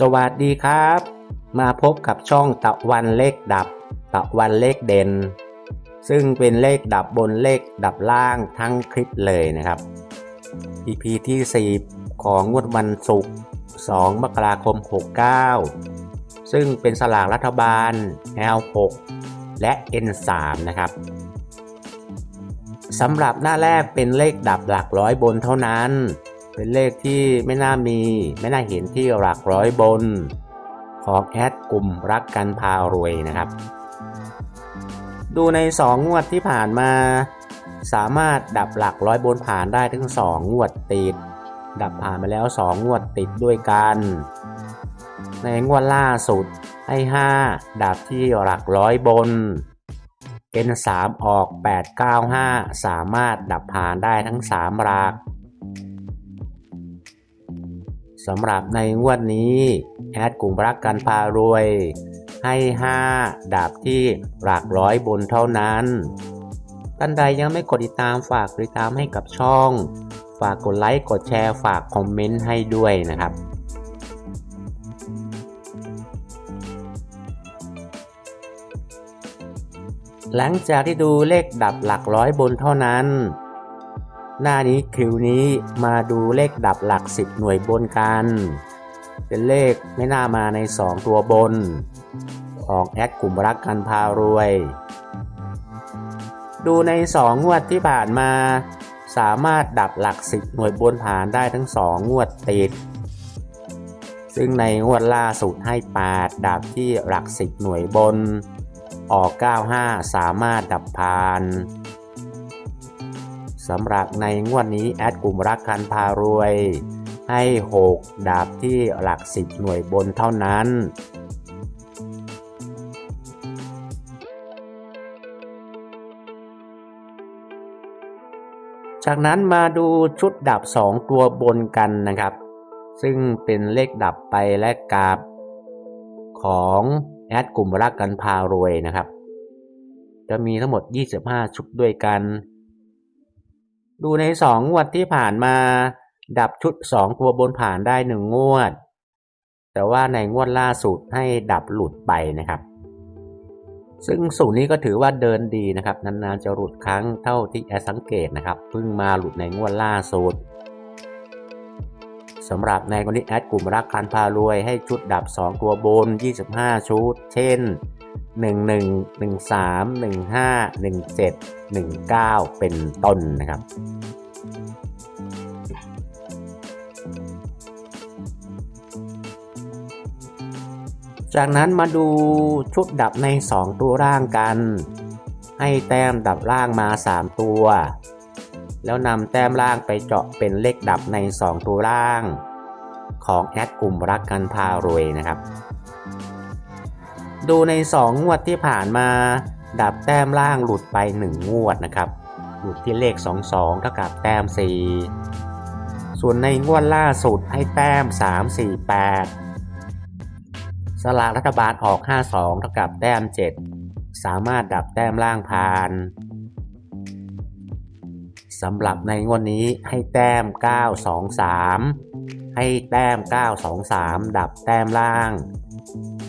สวัสดีครับ มาพบกับช่องตะวันเลขดับ ตะวันเลขเด่น ซึ่งเป็นเลขดับบนเลขดับล่างทั้งคลิปเลยนะครับ EP ที่4ของงวดวันศุกร์2มกราคม 69 ซึ่งเป็นสลากรัฐบาล L6 และ N3 นะครับสำหรับหน้าแรกเป็นเลขดับหลักร้อยบนเท่านั้น เป็นเลขที่ไม่น่ามี ไม่น่าเห็นที่หลักร้อยบน ของแอดกลุ่มรักกันพารวยนะครับ ดูใน 2 งวดที่ผ่านมา สามารถดับหลักร้อยบนผ่านได้ถึง 2 งวดติด ดับผ่านมาแล้ว 2 งวดติดด้วยกัน ในงวดล่าสุดให้ 5 ดับที่หลักร้อยบน N3 ออก 895 สามารถดับผ่านได้ทั้ง 3 หลัก สำหรับในงวดนี้ แอดกลุ่มรักกันพารวย ให้ 5 ดาบที่หลักร้อยบนเท่านั้น ท่านใดยังไม่กดติดตามฝากติดตามให้กับช่อง ฝากกดไลค์กดแชร์ฝากคอมเมนต์ให้ด้วยนะครับหลังจากที่ดูเลขดับหลักร้อยบนเท่านั้น หน้านี้คิวนี้มาดูเลขดับหลักสิบหน่วยบนกัน เป็นเลขไม่น่ามาใน 2 ตัวบน ของแอดกลุ่มรักกันพารวย ดูใน 2 งวดที่ผ่านมา สามารถดับหลักสิบหน่วยบนผ่านได้ทั้ง 2 งวดติด ซึ่งในงวดล่าสุดให้8ดับที่หลักสิบหน่วยบน ออก 95 สามารถดับผ่าน สำหรับในงวดนี้แอดกลุ่มรักกันพารวย ให้ 6 ดาบที่หลัก 10 หน่วยบนเท่านั้นจากนั้นมาดูชุดดับ 2 ตัวบนกันนะครับ ซึ่งเป็นเลขดับไปและกาบ ของแอดกลุ่มรักกันพารวยนะครับ จะมีทั้งหมด 25 ชุดด้วยกัน ดูใน2งวดที่ผ่านมา ดับชุด2ตัวบนผ่านได้1งงวด แต่ว่าในงวดล่าสุดให้ดับหลุดไปนะครับ ซึ่งสูตรนี้ก็ถือว่าเดินดีนะครับ นานๆจะหลุดครั้งเท่าที่แอดสังเกตนะครับเพิ่งมาหลุดในงวดล่าสุดสำหรับในวันนี้แอดกลุ่มรักคันพารวยให้ชุดดับ 2 ตัวบน 25 ชุด เช่น 11 13 15 17 19 เป็นต้นนะครับจากนั้นมาดูชุดดับใน 2 ตัวร่างกัน ให้แต้มดับล่างมา 3 ตัว แล้วนำแต้มล่างไปเจาะเป็นเลขดับใน 2 ตัวล่าง ของแอดกลุ่มรักกันพารวยนะครับ ดูใน 2 งวดที่ผ่านมา ดับแต้มล่างหลุดไป 1 งวดนะครับ หลุดที่เลข 22 เท่ากับแต้ม 4 ส่วนในงวดล่าสุดให้แต้ม 3 4 8 สลากรัฐบาลออก 52 เท่ากับแต้ม 7 สามารถดับแต้มล่างผ่านสำหรับในงวดนี้ให้แต้ม 923 ให้แต้ม 923 ดับแต้มล่าง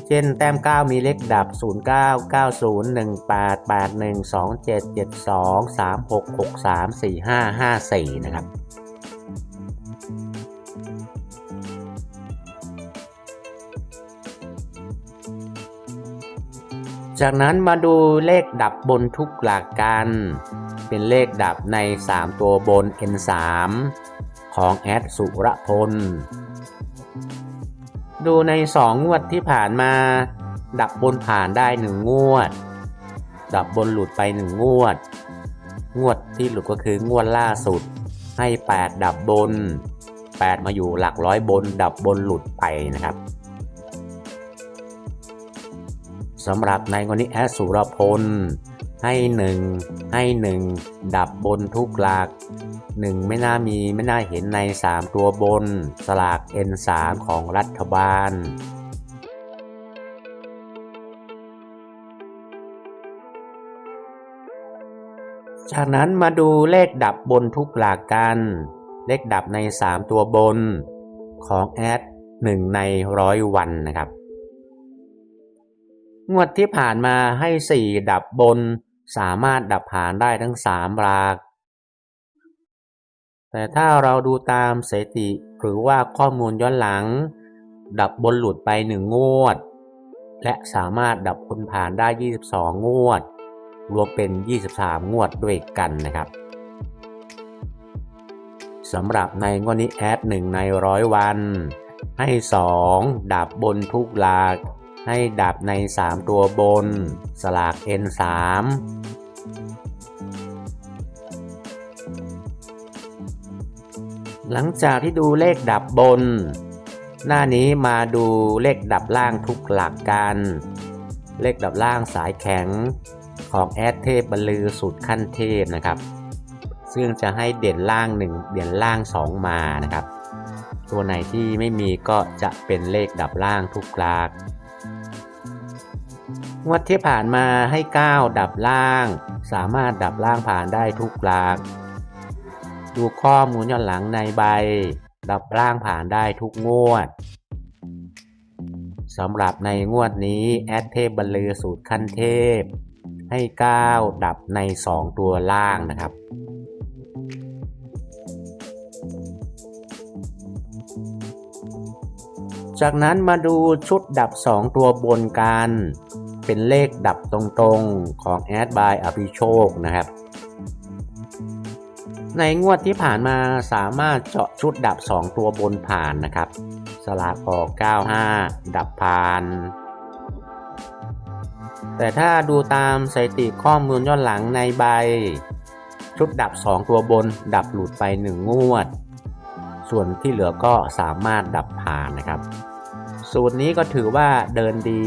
เช่นแต้ม 9 มีเลขดับ 09 90 18 81 27 72 36 63 45 54 นะครับจากนั้นมาดูเลขดับบนทุกหลักกัน เป็นเลขดับใน 3 ตัวบน N3 ของแอดสุรพล ดูใน2งงวดที่ผ่านมา ดับบนผ่านได้1งงวด ดับบนหลุดไป1งวด งวดที่หลุดก็คืองวดล่าสุด ให้ 8 ดับบน 8 มาอยู่หลักร้อยบน ดับบนหลุดไปนะครับสำหรับในวันนี้แอดสุรพล ให้หนึ่งให้หนึ่งดับบนทุกหลักหนึ่งไม่น่ามีไม่น่าเห็นใน 3 ตัวบน สลาก N3 ของรัฐบาลจากนั้นมาดูเลขดับบนทุกหลักกัน เลขดับใน 3 ตัวบนของแอดหนึ่งในร้อยวันนะครับ งวดที่ผ่านมาให้สี่ดับบน สามารถดับผานได้ทั้งสามราก แต่ถ้าเราดูตามสถิติหรือว่าข้อมูลย้อนหลัง ดับบนหลุดไปหนึ่งงวด และสามารถดับบนผ่านได้ 22 งวด รวมเป็น 23 งวดด้วยกันนะครับสำหรับในงวดนี้แอดหนึ่งในร้อยวัน ให้ 2 ดับบนทุกหลาก ให้ดับใน 3 ตัวบน สลาก N3 หลังจากที่ดูเลขดับบน หน้านี้มาดูเลขดับล่างทุกหลักกัน เลขดับล่างสายแข็งของแอดเทพบรรลือสุดขั้นเทพนะครับ ซึ่งจะให้เด่นล่าง 1 เด่นล่าง 2 มานะครับ ตัวไหนที่ไม่มีก็จะเป็นเลขดับล่างทุกหลัก งวดที่ผ่านมาให้ 9 ดับล่าง สามารถดับล่างผ่านได้ทุกหลัก ดูข้อมูลย้อนหลังในใบ ดับล่างผ่านได้ทุกงวดสำหรับในงวดนี้แอดเทพบรรลือสูตรขั้นเทพ ให้ 9 ดับใน 2 ตัวล่างนะครับจากนั้นมาดูชุดดับ 2 ตัวบนกัน เป็นเลขดับตรงๆของแอดบายอภิโชคนะครับ ในงวดที่ผ่านมาสามารถเจาะชุดดับ 2 ตัวบนผ่านนะครับ สลากออก 95 ดับผ่าน แต่ถ้าดูตามสถิติข้อมูลย้อนหลังในใบ ชุดดับ 2 ตัวบนดับหลุดไป 1 งวด ส่วนที่เหลือก็สามารถดับผ่านนะครับ สูตรนี้ก็ถือว่าเดินดี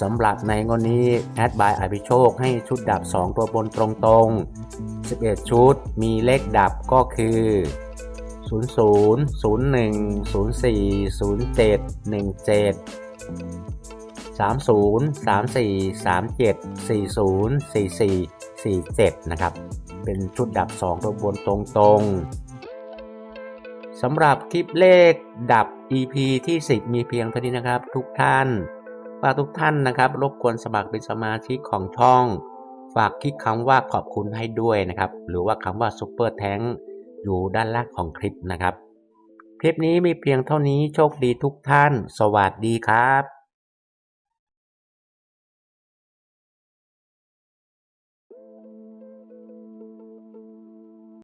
สำหรับในงวดนี้แอดบายอภิโชคให้ชุดดับ 2 ตัวบนตรงๆ 11 ชุดมีเลขดับก็คือ 00 01 04 07 17 30 34 37 40 44 47 นะครับ เป็นชุดดับ 2 ตัวบนตรงๆสำหรับคลิปเลขดับ EP ที่ 10 มีเพียงเท่านี้นะครับ ทุกท่าน ฝากทุกท่านนะครับ รบกวนสมัครเป็นสมาชิกของช่อง ฝากคลิกคำว่าขอบคุณให้ด้วยนะครับ หรือว่าคำว่าซุปเปอร์แทงอยู่ด้านล่างของคลิปนะครับ คลิปนี้มีเพียงเท่านี้โชคดีทุกท่าน สวัสดีครับ